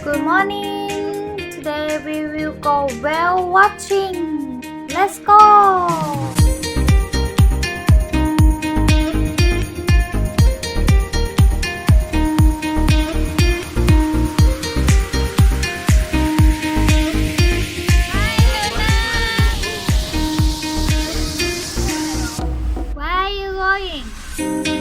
Good morning. Today we will go whale watching. Let's go. Where are you going?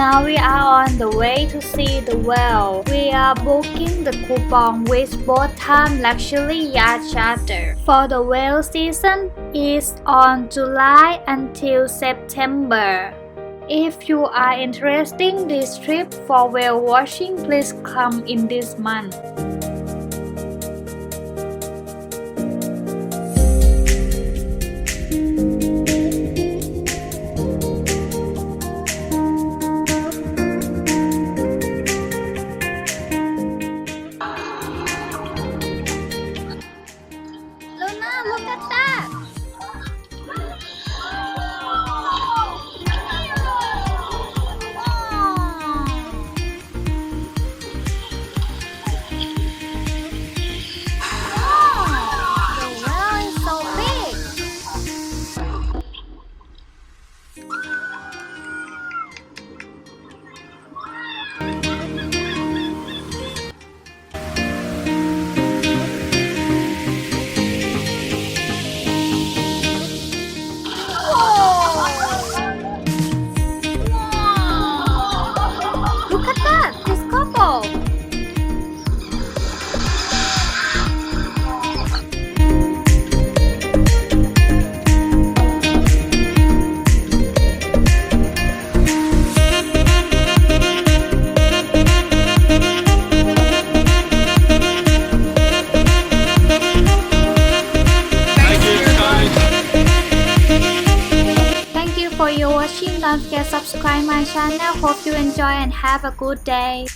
Now we are on the way to see the whale. We are booking the coupon with both time luxury yacht charter. For the whale season is on July until September. If you are interested in this trip for whale watching, please come in this month. Don't forget subscribe my channel. Hope you enjoy and have a good day.